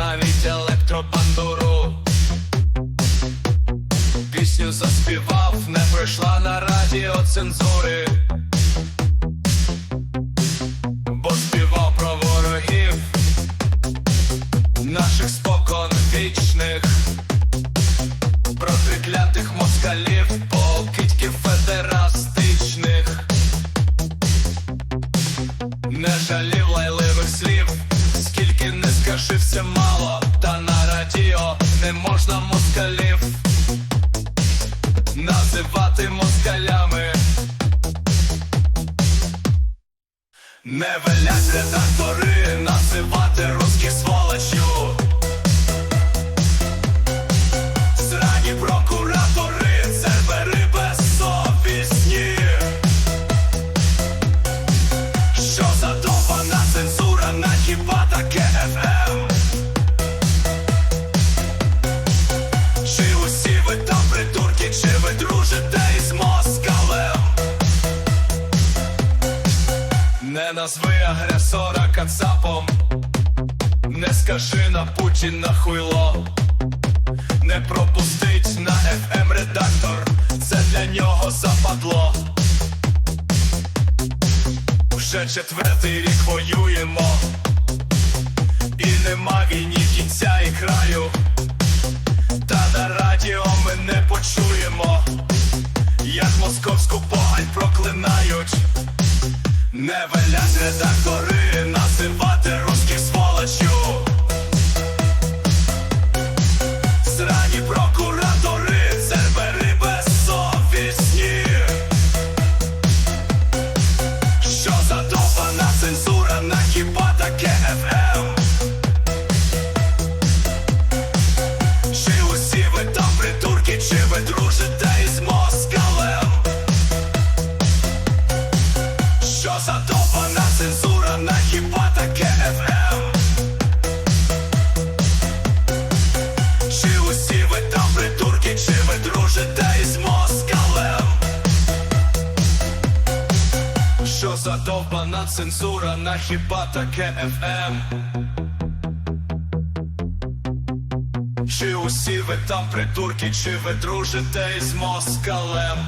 навіть електропандуру Пісню заспівав, не пройшла на радіо цензури, бо співав про ворогів наших спокон вічних, про приклятих москалів, покидьків федерастичних, не жалів лайливих слів скільки не скажи все мало, та на радіо не можна москалів називати москалями. Не велять редактори Назви агресора кацапом, не скажи на Путіна хуйло, не пропустить на FM редактор, це для нього западло. Вже четвертий рік воюємо, і нема війні кінця і краю. Не валяйся редактори гори русських задовбана цензура на хіба таке ФМ? Чи усі ви там придурки, чи ви дружите із москалем?